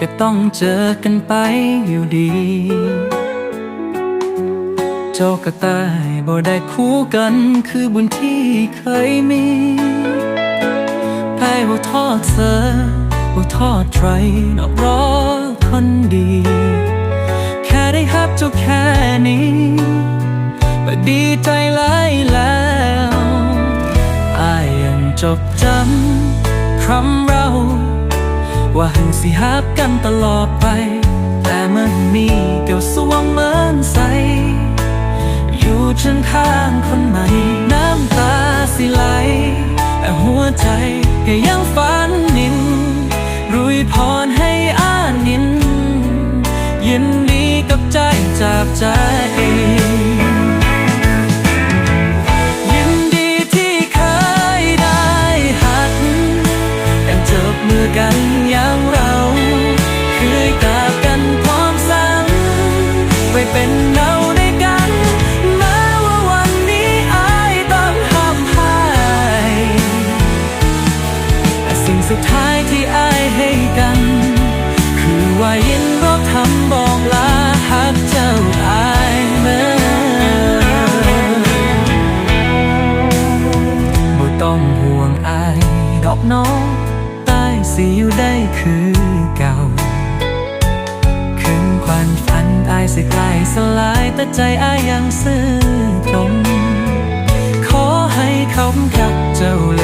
ก็ต้องเจอกันไปอยู่ดีโจกกระต่ายบ่ได้คู่กันคือบุญที่เคยมีไพ่บ่ทอดเธอบ่ทอดใครนอกรอคนดี แค่ได้ฮับเจ้าแค่นี้ก็ดีใจหลายแล้วอายยังจดจำคำเรา ว่าหังสิฮับกันตลอดไป แต่มันมีเกี่ยวสวงเหมือนใส อยู่ฉันข้างคนใหม่ น้ำตาสิไหล แต่หัวใจก็ยังฝันนิน รุยพรให้อานิน ยินดีกับใจจากใจ ไว้เป็นเงาด้วยกันแม้ว่าวันนี้อายต้องห้ามหายแต่สิ่งสุดท้ายที่อายให้กัน คือว่ายินรบทำบอกลาหักเจ้าอายเมื่อบ่ต้องห่วงอายดอกน้องใต้สิอยู่ได้คือายสิใกล้สลายแต่ใจอายยังซื่อตรง ขอให้เขาคำ